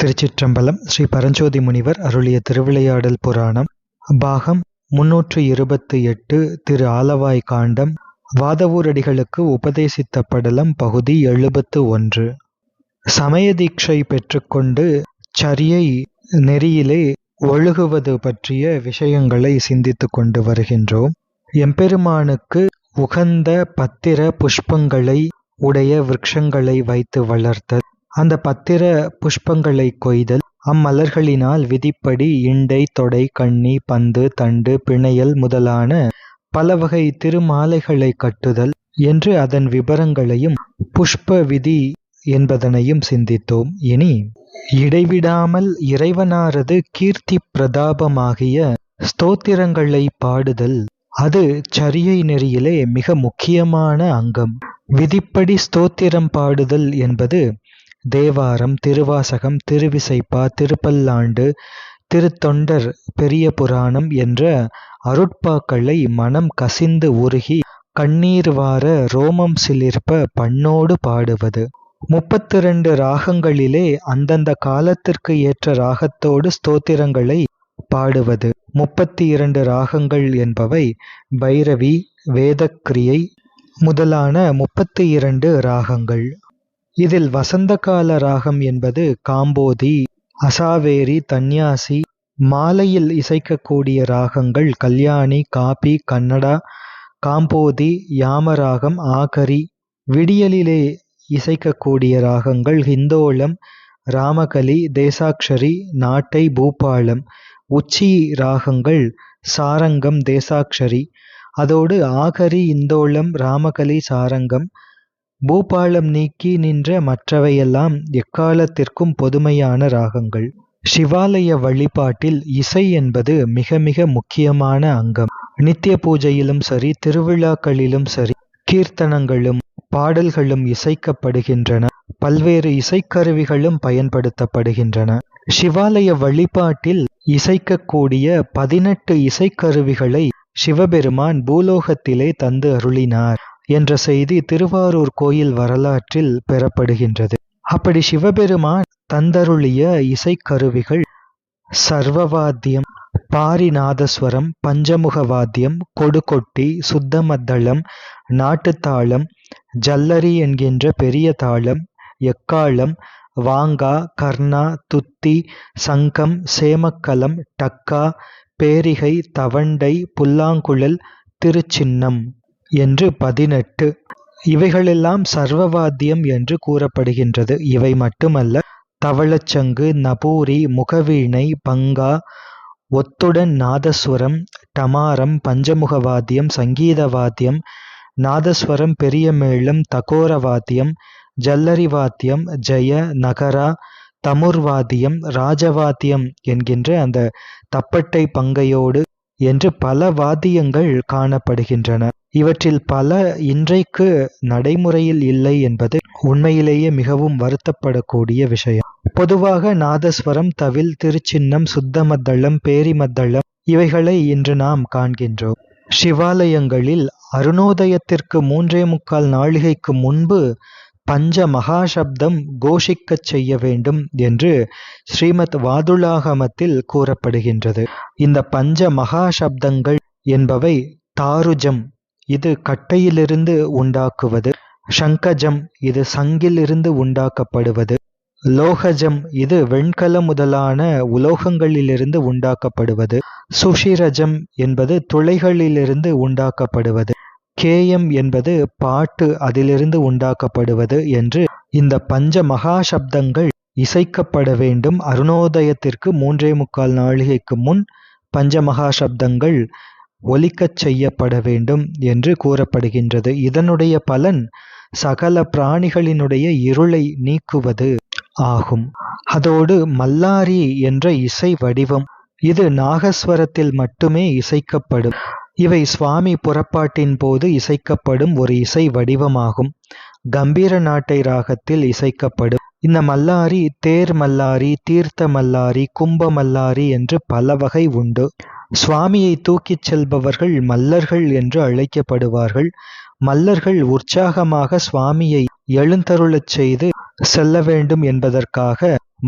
திருச்சிற்றம்பலம் ஸ்ரீ பரஞ்சோதி முனிவர் அருளிய திருவிளையாடல் புராணம் பாகம் முன்னூற்று இருபத்து எட்டு திரு ஆலவாய் காண்டம் வாதவூரடிகளுக்கு உபதேசித்த படலம் பகுதி எழுபத்து ஒன்று சமய தீட்சை பெற்றுக்கொண்டு சரியை நெறியிலே ஒழுகுவது பற்றிய விஷயங்களை சிந்தித்து கொண்டு வருகின்றோம். எம்பெருமானுக்கு உகந்த பத்திர புஷ்பங்களை உடைய விரக்ஷங்களை வைத்து வளர்த்தல் அந்த பத்திர புஷ்பங்களை கொய்தல் அம்மலர்களினால் விதிப்படி இண்டை தொடை கண்ணி பந்து தண்டு பிணையல் முதலான பல வகை திருமாலைகளை கட்டுதல் என்று அதன் விபரங்களையும் புஷ்ப விதி என்பதனையும் சிந்தித்தோம். இனி இடைவிடாமல் இறைவனாரது கீர்த்தி பிரதாபமாகிய ஸ்தோத்திரங்களை பாடுதல் அது சரியை நெறியிலே மிக முக்கியமான அங்கம். விதிப்படி ஸ்தோத்திரம் பாடுதல் என்பது தேவாரம் திருவாசகம் திருவிசைப்பா திருப்பல்லாண்டு திருத்தொண்டர் பெரிய புராணம் என்ற அருட்பாக்களை மனம் கசிந்து உருகி கண்ணீர் வார ரோமம் சிலிர்ப்ப பண்ணோடு பாடுவது. முப்பத்தி ரெண்டு ராகங்களிலே அந்தந்த காலத்திற்கு ஏற்ற ராகத்தோடு ஸ்தோத்திரங்களை பாடுவது. முப்பத்தி இரண்டு ராகங்கள் என்பவை பைரவி வேதக்கிரியை முதலான முப்பத்தி இரண்டு ராகங்கள். இதில் வசந்தகால ராகம் என்பது காம்போதி அசாவேரி தன்யாசி மாலையில் இசைக்கக்கூடிய ராகங்கள் கல்யாணி காபி கன்னடா காம்போதி யாமராகம் ஆகரி விடியலிலே இசைக்கக்கூடிய ராகங்கள் ஹிந்தோளம் ராமகலி தேசாக்ஷரி நாட்டை பூபாலம் உச்சி ராகங்கள் சாரங்கம் தேசாக்ஷரி அதோடு ஆகரி இந்தோளம் ராமகலி சாரங்கம் பூபாலம் நீக்கி நின்ற மற்றவையெல்லாம் எக்காலத்திற்கும் பொதுமையான ராகங்கள். சிவாலய வழிபாட்டில் இசை என்பது மிக மிக முக்கியமான அங்கம். நித்திய பூஜையிலும் சரி திருவிழாக்களிலும் சரி கீர்த்தனங்களும் பாடல்களும் இசைக்கப்படுகின்றன. பல்வேறு இசைக்கருவிகளும் பயன்படுத்தப்படுகின்றன. சிவாலய வழிபாட்டில் இசைக்கக்கூடிய பதினெட்டு இசைக்கருவிகளை சிவபெருமான் பூலோகத்திலே தந்து அருளினார். என்ற செய்தி திருவாரூர் கோயில் வரலாற்றில் பெறப்படுகின்றது. அப்படி சிவபெருமான் தந்தருளிய இசைக்கருவிகள் சர்வவாத்தியம் பாரிநாதஸ்வரம் பஞ்சமுக வாத்தியம் கொடுகொட்டி சுத்தமத்தளம் நாட்டுத்தாளம் ஜல்லரி என்கின்ற பெரிய தாளம் எக்காளம் வாங்கா கர்ணா துத்தி சங்கம் சேமக்கலம் டக்கா பேரிகை தவண்டை புல்லாங்குழல் திருச்சின்னம். என்று பதினெட்டு. இவைகளெல்லாம் சர்வவாத்தியம் என்று கூறப்படுகின்றது. இவை மட்டுமல்ல தவளச்சங்கு நபூரி முகவீணை பங்கா ஒத்துடன் நாதஸ்வரம் டமாரம் பஞ்சமுகவாத்தியம் சங்கீத வாத்தியம் நாதஸ்வரம் பெரிய மேளம் தகோர வாத்தியம் ஜல்லரி வாத்தியம் ஜெய நகரா தமுர்வாத்தியம் ராஜவாத்தியம் என்கின்ற அந்த தப்பட்டை பங்கையோடு என்று பல வாத்தியங்கள் காணப்படுகின்றன. இவற்றில் பல இன்றைக்கு நடைமுறையில் இல்லை என்பது உண்மையிலேயே மிகவும் வருத்தப்படக்கூடிய விஷயம். பொதுவாக நாதஸ்வரம் தவில் திருச்சின்னம் சுத்தமத்தளம் பேரிமத்தளம் இவைகளை இன்று நாம் காண்கின்றோம். சிவாலயங்களில் அருணோதயத்திற்கு மூன்றே முக்கால் நாழிகைக்கு முன்பு பஞ்ச மகாசப்தம் கோஷிக்கச் செய்ய வேண்டும் என்று ஸ்ரீமத் வாதுலாகமத்தில் கூறப்படுகின்றது. இந்த பஞ்ச மகாசப்தங்கள் என்பவை தாருஜம் இது கட்டையிலிருந்து உண்டாக்குவது. சங்கஜம் இது சங்கிலிருந்து உண்டாக்கப்படுவது. லோகஜம் இது வெண்கல முதலான உலோகங்களிலிருந்து உண்டாக்கப்படுவது. சுஷிரஜம் என்பது துளைகளிலிருந்து உண்டாக்கப்படுவது. கேயம் என்பது பாட்டு அதிலிருந்து உண்டாக்கப்படுவது என்று இந்த பஞ்ச மகாசப்தங்கள் இசைக்கப்பட வேண்டும். அருணோதயத்திற்கு மூன்றே முக்கால் நாழிகைக்கு முன் பஞ்ச மகாசப்தங்கள் ஒலிக்கச் செய்யப்பட வேண்டும் என்று கூறப்படுகின்றது. இதனுடைய பலன் சகல பிராணிகளினுடைய இருளை நீக்குவது ஆகும். அதோடு மல்லாரி என்ற இசை வடிவம். இது நாகஸ்வரத்தில் மட்டுமே இசைக்கப்படும். இவை சுவாமி புறப்பாட்டின் போது இசைக்கப்படும் ஒரு இசை வடிவமாகும். கம்பீர நாட்டை ராகத்தில் இசைக்கப்படும். இந்த மல்லாரி தேர் மல்லாரி தீர்த்த மல்லாரி கும்ப மல்லாரி என்று பல வகை உண்டு. சுவாமியை தூக்கிச் செல்பவர்கள் மல்லர்கள் என்று அழைக்கப்படுவார்கள். மல்லர்கள் உற்சாகமாக சுவாமியை எழுந்தருளச் செய்து செல்ல வேண்டும் என்பதற்காக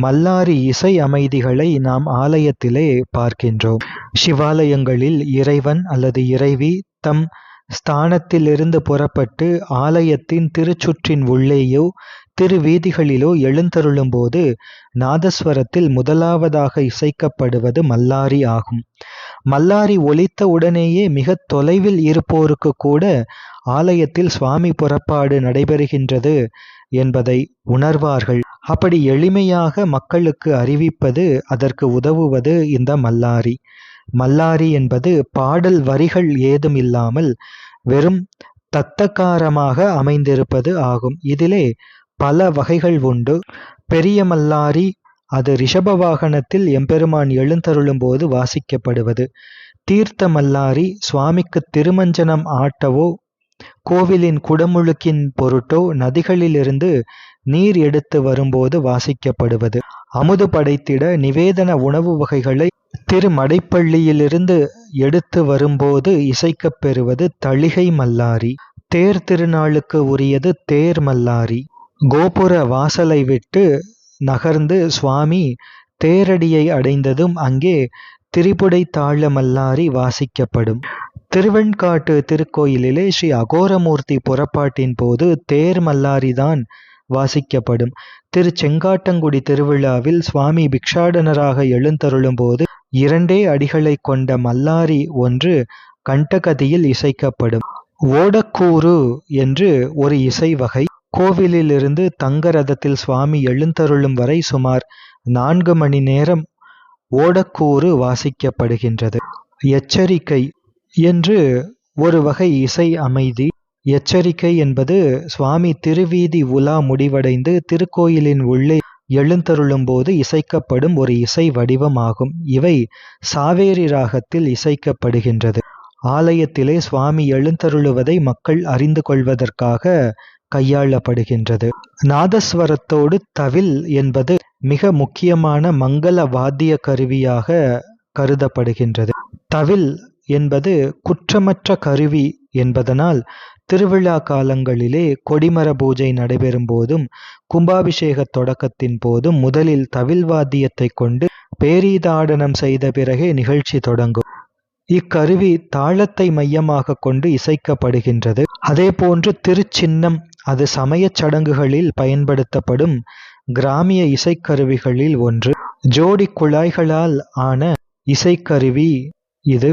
மல்லாரி இசை அமைதிகளை நாம் ஆலயத்திலே பார்க்கின்றோம். சிவாலயங்களில் இறைவன் அல்லது இறைவி தம் ஸ்தானத்திலிருந்து புறப்பட்டு ஆலயத்தின் திருச்சுற்றின் உள்ளேயோ திருவீதிகளிலோ எழுந்தருளும்போது நாதஸ்வரத்தில் முதலாவதாக இசைக்கப்படுவது மல்லாரி ஆகும். மல்லாரி ஒலித்த உடனேயே மிக தொலைவில் இருப்போருக்கு கூட ஆலயத்தில் சுவாமி புறப்பாடு நடைபெறுகின்றது என்பதை உணர்வார்கள். அப்படி எளிமையாக மக்களுக்கு அறிவிப்பது அதற்கு உதவுவது இந்த மல்லாரி. மல்லாரி என்பது பாடல் வரிகள் ஏதும் இல்லாமல் வெறும் தத்தக்காரமாக அமைந்திருப்பது ஆகும். இதிலே பல வகைகள் உண்டு. பெரிய மல்லாரி அது ரிஷப வாகனத்தில் எம்பெருமான் எழுந்தருளும் போது வாசிக்கப்படுவது. தீர்த்த மல்லாரி சுவாமிக்கு திருமஞ்சனம் ஆட்டவோ கோவிலின் குடமுழுக்கின் பொருட்டோ நதிகளிலிருந்து நீர் எடுத்து வரும்போது வாசிக்கப்படுவது. அமுது படைத்திட நிவேதன உணவு வகைகளை திருமடைப்பள்ளியிலிருந்து எடுத்து வரும்போது இசைக்கப் பெறுவது தளிகை மல்லாரி. தேர் திருநாளுக்கு உரியது தேர் மல்லாரி. கோபுர வாசலை விட்டு நகர்ந்து சுவாமி தேரடியை அடைந்ததும் அங்கே திரிபுடை தாழ மல்லாரி வாசிக்கப்படும். திருவெண்காட்டு திருக்கோயிலிலே ஸ்ரீ அகோரமூர்த்தி புறப்பாட்டின் போது தேர் மல்லாரிதான் வாசிக்கப்படும். திரு செங்காட்டங்குடி திருவிழாவில் சுவாமி பிக்ஷாடனராக எழுந்தருளும் போது இரண்டே அடிகளை கொண்ட மல்லாரி ஒன்று கண்டகதியில் இசைக்கப்படும். ஓடக்கூறு என்று ஒரு இசை வகை கோவிலிலிருந்து தங்க ரதத்தில் சுவாமி எழுந்தருளும் வரை சுமார் நான்கு மணி நேரம் ஓடக்கூறு வாசிக்கப்படுகின்றது. எச்சரிக்கை என்று ஒரு வகை இசை அமைதி. எச்சரிக்கை என்பது சுவாமி திருவீதி உலா முடிவடைந்து திருக்கோயிலின் உள்ளே எழுந்தருளும் போது இசைக்கப்படும் ஒரு இசை வடிவமாகும். இவை சாவேரி ராகத்தில் இசைக்கப்படுகின்றது. ஆலயத்திலே சுவாமி எழுந்தருளுவதை மக்கள் அறிந்து கொள்வதற்காக கையாளப்படுகின்றது. நாதஸ்வரத்தோடு தவில் என்பது மிக முக்கியமான மங்கள வாத்திய கருவியாக கருதப்படுகின்றது. தவில் என்பது குற்றமற்ற கருவி என்பதனால் திருவிழா காலங்களிலே கொடிமர பூஜை நடைபெறும் போதும் கும்பாபிஷேக தொடக்கத்தின் போதும் முதலில் தவில் வாத்தியத்தை கொண்டு பேரீதாடனம் செய்த பிறகே நிகழ்ச்சி தொடங்கும். இக்கருவி தாளத்தை மையமாக கொண்டு இசைக்கப்படுகின்றது. அதே போன்று திருச்சின்னம் அது சமயச் சடங்குகளில் பயன்படுத்தப்படும் கிராமிய இசைக்கருவிகளில் ஒன்று. ஜோடி குழாய்களால் ஆன இசைக்கருவி இது.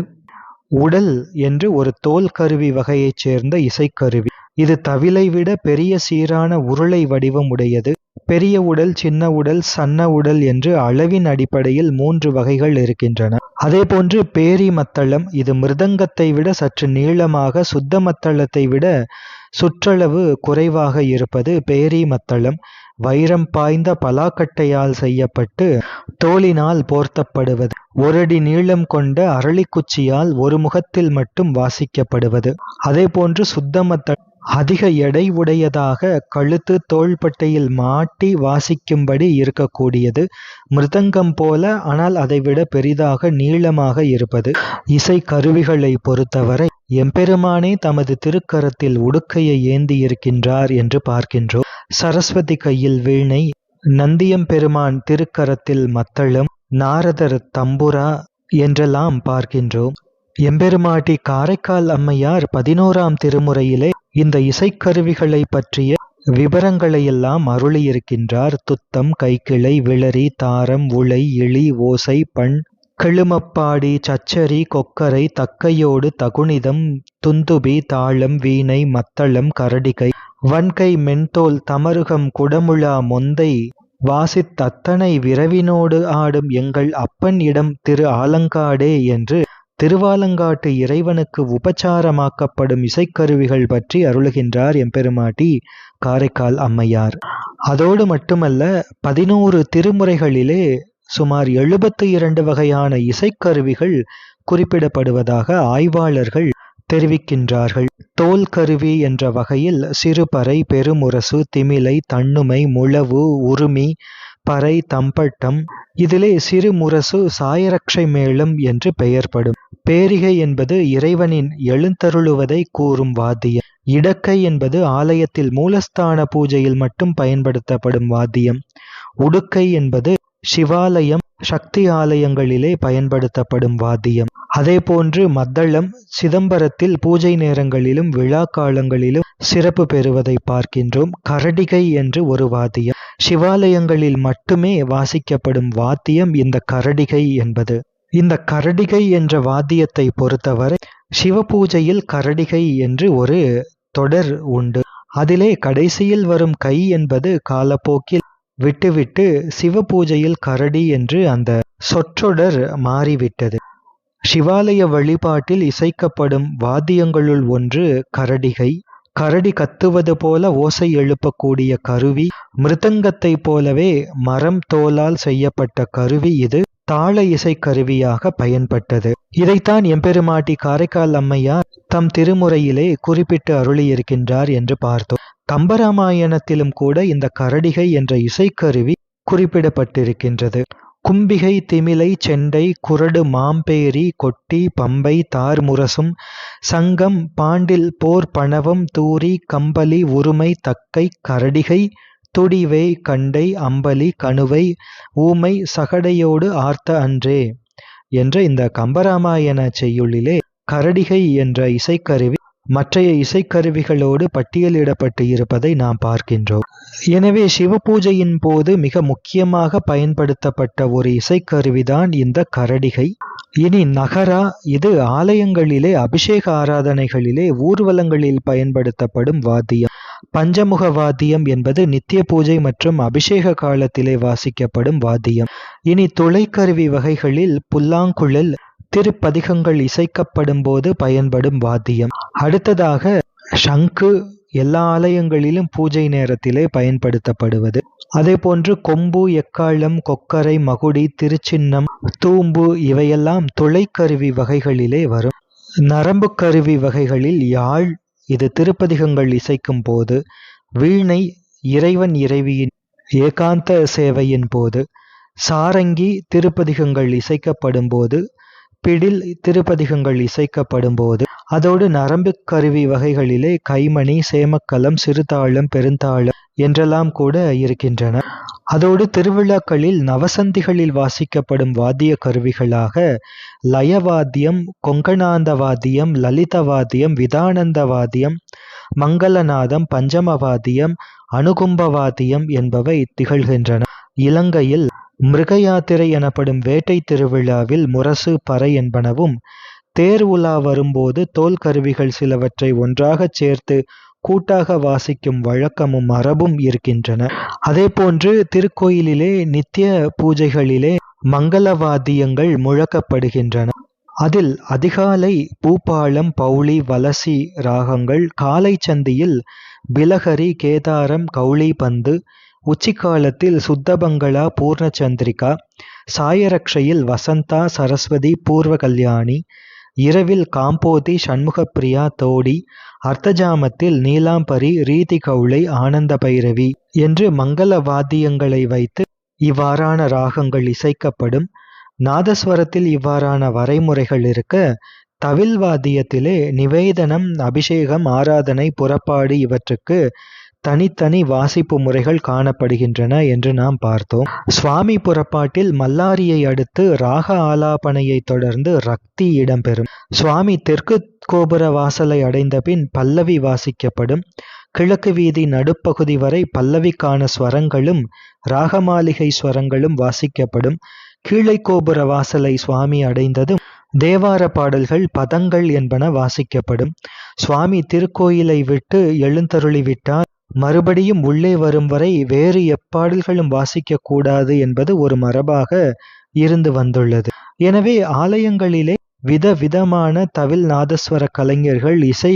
உடல் என்று ஒரு தோல் கருவி வகையைச் சேர்ந்த இசைக்கருவி. இது தவிலை விட பெரிய சீரான உருளை வடிவம் உடையது பெரிய உடல் சின்ன உடல் சன்ன உடல் என்று அளவின் அடிப்படையில் மூன்று வகைகள் இருக்கின்றன. அதேபோன்று பேரி மத்தளம் இது மிருதங்கத்தை விட சற்று நீளமாக சுத்த மத்தளத்தை விட சுற்றளவு குறைவாக இருப்பது பேரி மத்தளம் வைரம் பாய்ந்த பலாக்கட்டையால் செய்யப்பட்டு தோளினால் போர்த்தப்படுவது ஒரடி நீளம் கொண்ட அரளிக்குச்சியால் ஒரு முகத்தில் மட்டும் வாசிக்கப்படுவது. அதே போன்று சுத்தமத்த அதிக எடை உடையதாக கழுத்து தோள்பட்டையில் மாட்டி வாசிக்கும்படி இருக்கக்கூடியது. மிருதங்கம் போல ஆனால் அதைவிட பெரிதாக நீளமாக இருப்பது. இசை கருவிகளை பொறுத்தவரை எம்பெருமானே தமது திருக்கரத்தில் உடுக்கையை ஏந்தி இருக்கின்றார் என்று பார்க்கின்றோம். சரஸ்வதி கையில் வீணை நந்தியம்பெருமான் திருக்கரத்தில் மத்தளம் நாரதர் தம்புரா என்றெல்லாம் பார்க்கின்றோம். எம்பெருமாட்டி காரைக்கால் அம்மையார் பதினோராம் திருமுறையிலே இந்த இசைக்கருவிகளை பற்றிய விவரங்களையெல்லாம் அருளியிருக்கின்றார். துத்தம் கைக்கிளை விளரி தாரம் உளை இழி ஓசை பண் கெழுமப்பாடி சச்சரி கொக்கரை தக்கையோடு தகுனிதம் துந்துபி தாளம் வீணை மத்தளம் கரடிகை வன்கை மென்தோல் தமருகம் குடமுழா மொந்தை வாசித்தத்தனை விரவினோடு ஆடும் எங்கள் அப்பன் இடம் திரு ஆலங்காடே என்று திருவாலங்காட்டு இறைவனுக்கு உபச்சாரமாக்கப்படும் இசைக்கருவிகள் பற்றி அருளுகின்றார் எம்பெருமாட்டி காரைக்கால் அம்மையார். அதோடு மட்டுமல்ல பதினோரு திருமுறைகளிலே சுமார் எழுபத்தி இரண்டு வகையான இசைக்கருவிகள் குறிப்பிடப்படுவதாக ஆய்வாளர்கள் தெரிவிக்கின்றார்கள். தோல் கருவி என்ற வகையில் சிறுபறை பெருமுரசு திமிலை தன்னுமை முழவு உருமி பறை தம்பட்டம். இதிலே சிறுமுரசு சாயரக்ஷை மேளம் என்று பெயர்படும். பேரிகை என்பது இறைவனின் எழுந்தருளுவதை கூறும் வாத்தியம். இடக்கை என்பது ஆலயத்தில் மூலஸ்தான பூஜையில் மட்டும் பயன்படுத்தப்படும் வாத்தியம். உடுக்கை என்பது சிவாலயம் சக்தி ஆலயங்களிலே பயன்படுத்தப்படும் வாத்தியம். அதேபோன்று மத்தளம் சிதம்பரத்தில் பூஜை நேரங்களிலும் விழா காலங்களிலும் சிறப்பு பெறுவதை பார்க்கின்றோம். கரடிகை என்று ஒரு வாத்தியம். சிவாலயங்களில் மட்டுமே வாசிக்கப்படும் வாத்தியம் இந்த கரடிகை என்பது. இந்த கரடிகை என்ற வாத்தியத்தை பொறுத்தவரை சிவபூஜையில் கரடிகை என்று ஒரு தொடர் உண்டு. அதிலே கடைசியில் வரும் கை என்பது காலப்போக்கில் விட்டுவிட்டு சிவபூஜையில் கரடி என்று அந்த சொற்றொடர் மாறிவிட்டது. சிவாலய வழிபாட்டில் இசைக்கப்படும் வாத்தியங்களுள் ஒன்று கரடிகை. கரடி கத்துவது போல ஓசை எழுப்பக்கூடிய கருவி. மிருதங்கத்தை போலவே மரம் தோலால் செய்யப்பட்ட கருவி இது. தாள இசை கருவியாக பயன்பட்டது. இதைத்தான் எம்பெருமாட்டி காரைக்கால் அம்மையார் தம் திருமுறையிலே குறிப்பிட்டு அருளியிருக்கின்றார் என்று பார்த்தோம். கம்பராமாயணத்திலும் கூட இந்த கரடிகை என்ற இசைக்கருவி குறிப்பிடப்பட்டிருக்கின்றது. கும்பிகை திமிலை செண்டை குரடு மாம்பேரி கொட்டி பம்பை தார் முரசும் சங்கம் பாண்டில் போர் பணவம் தூரி கம்பளி உருமை தக்கை கரடிகை துடிவை கண்டை அம்பலி கணுவை ஊமை சகடையோடு ஆர்த்த அன்றே என்ற இந்த கம்பராமாயண செய்யுளிலே கரடிகை என்ற இசைக்கருவி மற்றைய இசைக்கருவிகளோடு பட்டியலிடப்பட்டு இருப்பதை நாம் பார்க்கின்றோம். எனவே சிவ பூஜையின் போது மிக முக்கியமாக பயன்படுத்தப்பட்ட ஒரு இசைக்கருவிதான் இந்த கரடிகை. இனி நகரா இது ஆலயங்களிலே அபிஷேக ஆராதனைகளிலே ஊர்வலங்களில் பயன்படுத்தப்படும் வாத்தியம். பஞ்சமுக வாத்தியம் என்பது நித்திய பூஜை மற்றும் அபிஷேக காலத்திலே வாசிக்கப்படும் வாத்தியம். இனி துளைக்கருவி வகைகளில் புல்லாங்குழல் திருப்பதிகங்கள் இசைக்கப்படும் போது பயன்படும் வாத்தியம். அடுத்ததாக சங்கு எல்லா ஆலயங்களிலும் பூஜை நேரத்திலே பயன்படுத்தப்படுவது. அதே போன்று கொம்பு எக்காளம் கொக்கரை மகுடி திருச்சின்னம் தூம்பு இவையெல்லாம் துளைக்கருவி வகைகளிலே வரும். நரம்பு கருவி வகைகளில் யாழ் இது திருப்பதிகங்கள் இசைக்கும் போது வீணை இறைவன் இறைவியின் ஏகாந்த சேவையின் போது சாரங்கி திருப்பதிகங்கள் இசைக்கப்படும் போது பிடில் திருப்பதிகங்கள் இசைக்கப்படும் போது அதோடு நரம்பு கருவி வகைகளிலே கைமணி சேமக்கலம் சிறுதாளம் பெருந்தாளம் என்றெல்லாம் கூட இருக்கின்றன. அதோடு திருவிழாக்களில் நவசந்திகளில் வாசிக்கப்படும் வாத்திய கருவிகளாக லயவாத்தியம் கொங்கணாந்த வாத்தியம் லலித வாத்தியம் விதானந்த வாத்தியம் மங்களநாதம் பஞ்சமவாத்தியம் அனுகும்பவாத்தியம் என்பவை திகழ்கின்றன. இலங்கையில் மிருக யாத்திரை எனப்படும் வேட்டை திருவிழாவில் முரசு பறை என்பனவும் தேர் உலா வரும்போது தோல் கருவிகள் சிலவற்றை ஒன்றாகச் சேர்த்து கூட்டாக வாசிக்கும் வழக்கமும் மரபும் இருக்கின்றன. அதே போன்று திருக்கோயிலிலே நித்திய பூஜைகளிலே மங்களவாத்தியங்கள் முழக்கப்படுகின்றன. அதில் அதிகாலை பூபாலம் பௌளி வலசி ராகங்கள் காலை சந்தியில் பிலகரி கேதாரம் கௌளி பந்து உச்சிக்காலத்தில் சுத்தபங்களா பூர்ணச்சந்திரிகா சாயரக்ஷையில் வசந்தா சரஸ்வதி பூர்வ கல்யாணி இரவில் காம்போதி சண்முகப்பிரியா தோடி அர்த்தஜாமத்தில் நீலாம்பரி ரீதி கவுளை ஆனந்த பைரவி என்று மங்கள வாத்தியங்களை வைத்து இவ்வாறான ராகங்கள் இசைக்கப்படும். நாதஸ்வரத்தில் இவ்வாறான வரைமுறைகள் இருக்க தவில் வாத்தியத்திலே நிவேதனம் அபிஷேகம் ஆராதனை புறப்பாடு இவற்றுக்கு தனித்தனி வாசிப்பு முறைகள் காணப்படுகின்றன என்று நாம் பார்த்தோம். சுவாமி புறப்பாட்டில் மல்லாரியை அடுத்து ராக ஆலாபனையை தொடர்ந்து ரக்தி இடம்பெறும். சுவாமி தெற்கு கோபுர வாசலை அடைந்த பின் பல்லவி வாசிக்கப்படும். கிழக்கு வீதி நடுப்பகுதி வரை பல்லவிக்கான ஸ்வரங்களும் ராகமாளிகை ஸ்வரங்களும் வாசிக்கப்படும். கீழை கோபுர வாசலை சுவாமி அடைந்ததும் தேவார பாடல்கள் பதங்கள் என்பன வாசிக்கப்படும். சுவாமி திருக்கோயிலை விட்டு எழுந்தருளிவிட்டார். மறுபடியும் உள்ளே வரும் வரை வேறு எப்பாடல்களும் வாசிக்க கூடாது என்பது ஒரு மரபாக இருந்து வந்துள்ளது. எனவே ஆலயங்களிலே விதவிதமான தவில் நாதஸ்வர கலைஞர்கள் இசை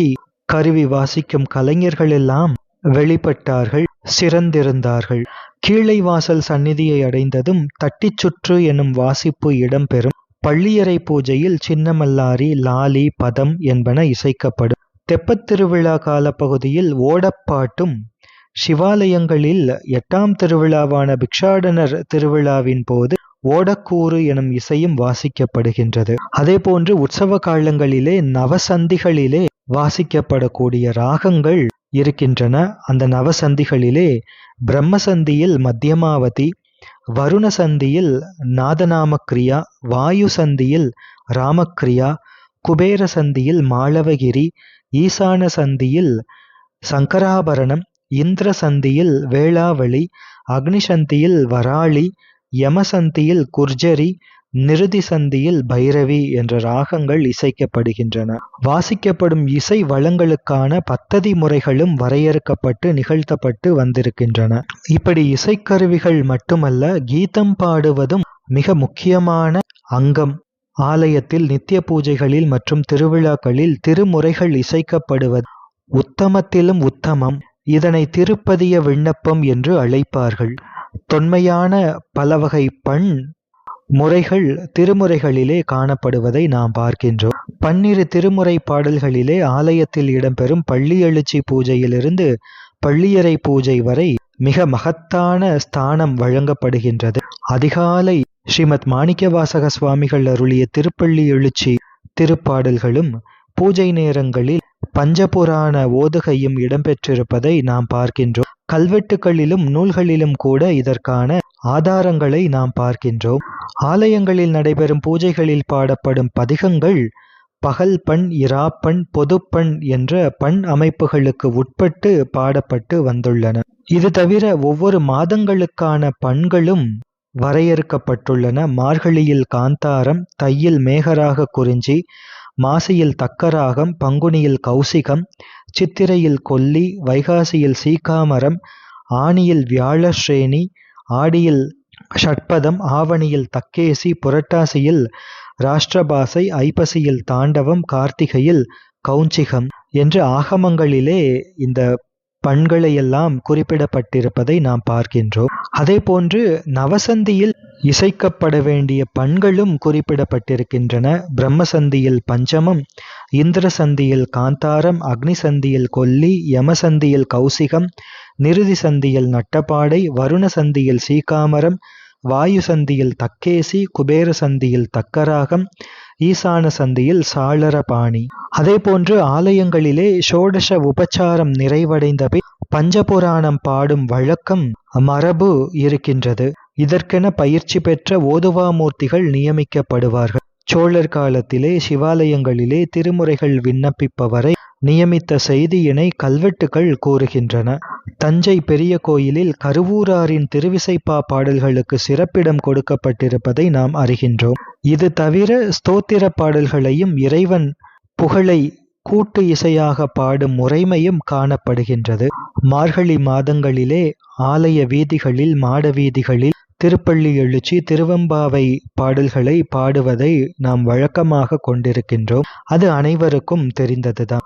கருவி வாசிக்கும் கலைஞர்கள் எல்லாம் வெளிப்பட்டார்கள் சிறந்திருந்தார்கள். கீழை வாசல் சந்நிதியை அடைந்ததும் தட்டிச் சுற்று எனும் வாசிப்பு இடம்பெறும். பள்ளியறை பூஜையில் சின்னமல்லாரி லாலி பதம் என்பன இசைக்கப்படும். தெப்பத் திருவிழா காலப்பகுதியில் ஓடப்பாட்டும் சிவாலயங்களில் எட்டாம் திருவிழாவான பிக்ஷாடனர் திருவிழாவின் போது ஓடக்கூறு எனும் இசையும் வாசிக்கப்படுகின்றது. அதே போன்று உற்சவ காலங்களிலே நவசந்திகளிலே வாசிக்கப்படக்கூடிய ராகங்கள் இருக்கின்றன. அந்த நவசந்திகளிலே பிரம்மசந்தியில் மத்தியமாவதி வருண சந்தியில் நாதநாமக்ரியா வாயு சந்தியில் ராமக்ரியா குபேர சந்தியில் மாளவகிரி ஈசான சந்தியில் சங்கராபரணம் இந்திர சந்தியில் வேளாவளி அக்னிசந்தியில் வராளி யமசந்தியில் குர்ஜரி நிருதி சந்தியில் பைரவி என்ற ராகங்கள் இசைக்கப்படுகின்றன. வாசிக்கப்படும் இசை வளங்களுக்கான பத்ததி முறைகளும் வரையறுக்கப்பட்டு நிகழ்த்தப்பட்டு வந்திருக்கின்றன. இப்படி இசைக்கருவிகள் மட்டுமல்ல கீதம் பாடுவதும் மிக முக்கியமான அங்கம். ஆலயத்தில் நித்திய பூஜைகளில் மற்றும் திருவிழாக்களில் திருமுறைகள் இசைக்கப்படுவது உத்தமத்திலும் உத்தமம். இதனை திருப்பதிய விண்ணப்பம் என்று அழைப்பார்கள். தொன்மையான பலவகை பண் முறைகள் திருமுறைகளிலே காணப்படுவதை நாம் பார்க்கின்றோம். பன்னிரு திருமுறை பாடல்களிலே ஆலயத்தில் இடம்பெறும் பள்ளி எழுச்சி பூஜையிலிருந்து பள்ளியறை பூஜை வரை மிக மகத்தான ஸ்தானம் வழங்கப்படுகின்றது. அதிகாலை ஸ்ரீமத் மாணிக்கவாசக சுவாமிகள் அருளிய திருப்பள்ளி எழுச்சி திருப்பாடல்களும் பூஜை நேரங்களில் பஞ்சபுராண ஓதுகையும் இடம்பெற்றிருப்பதை நாம் பார்க்கின்றோம். கல்வெட்டுகளிலும் நூல்களிலும் கூட இதற்கான ஆதாரங்களை நாம் பார்க்கின்றோம். ஆலயங்களில் நடைபெறும் பூஜைகளில் பாடப்படும் பதிகங்கள் பகல் பண் இராப்பண் பொதுப்பண் என்ற பண் அமைப்புகளுக்கு உட்பட்டு பாடப்பட்டு வந்துள்ளன. இது தவிர ஒவ்வொரு மாதங்களுக்கான பண்களும் வரையறுக்கப்பட்டுள்ளன. மார்கழியில் காந்தாரம் தையில் மேகராக குறிஞ்சி மாசியில் தக்கராகம் பங்குனியில் கௌசிகம் சித்திரையில் கொல்லி வைகாசியில் சீகாமரம் ஆனியில் வியாழஸ்ரேணி ஆடியில் ஷட்பதம் ஆவணியில் தக்கேசி புரட்டாசியில் ராஷ்டிரபாசை ஐப்பசியில் தாண்டவம் கார்த்திகையில் கவுஞ்சிகம் என்று ஆகமங்களிலே இந்த பண்களையெல்லாம் குறிப்பிடப்பட்டிருப்பதை நாம் பார்க்கின்றோம். அதே போன்று நவசந்தியில் இசைக்கப்பட வேண்டிய பண்களும் குறிப்பிடப்பட்டிருக்கின்றன. பிரம்மசந்தியில் பஞ்சமம் இந்திர சந்தியில் காந்தாரம் அக்னி சந்தியில் கொல்லி யமசந்தியில் கௌசிகம் நிருதி சந்தியில் நட்டப்பாடை வருண சந்தியில் சீகாமரம் வாயு சந்தியில் தக்கேசி குபேர சந்தியில் தக்கராகம் ஈசான சந்தியில் சாளரபாணி அதே போன்று ஆலயங்களிலே ஷோடச உபச்சாரம் நிறைவடைந்த பின் பஞ்சபுராணம் பாடும் வழக்கம் மரபு இருக்கின்றது. இதற்கென பயிற்சி பெற்ற ஓதுவாமூர்த்திகள் நியமிக்கப்படுவார்கள். சோழர் காலத்திலே சிவாலயங்களிலே திருமுறைகள் விண்ணப்பிப்பவரை நியமித்த செய்தியினை கல்வெட்டுகள் கூறுகின்றன. தஞ்சை பெரிய கோயிலில் கருவூராரின் திருவிசைப்பா பாடல்களுக்கு சிறப்பிடம் கொடுக்கப்பட்டிருப்பதை நாம் அறிகின்றோம். இது தவிர ஸ்தோத்திர பாடல்களையும் இறைவன் புகழை கூட்டு இசையாக பாடும் முறைமையும் காணப்படுகின்றது. மார்கழி மாதங்களிலே ஆலய வீதிகளில் மாட வீதிகளில் திருப்பள்ளி எழுச்சி திருவம்பாவை பாடல்களை பாடுவதை நாம் வழக்கமாக கொண்டிருக்கின்றோம். அது அனைவருக்கும் தெரிந்ததுதான்.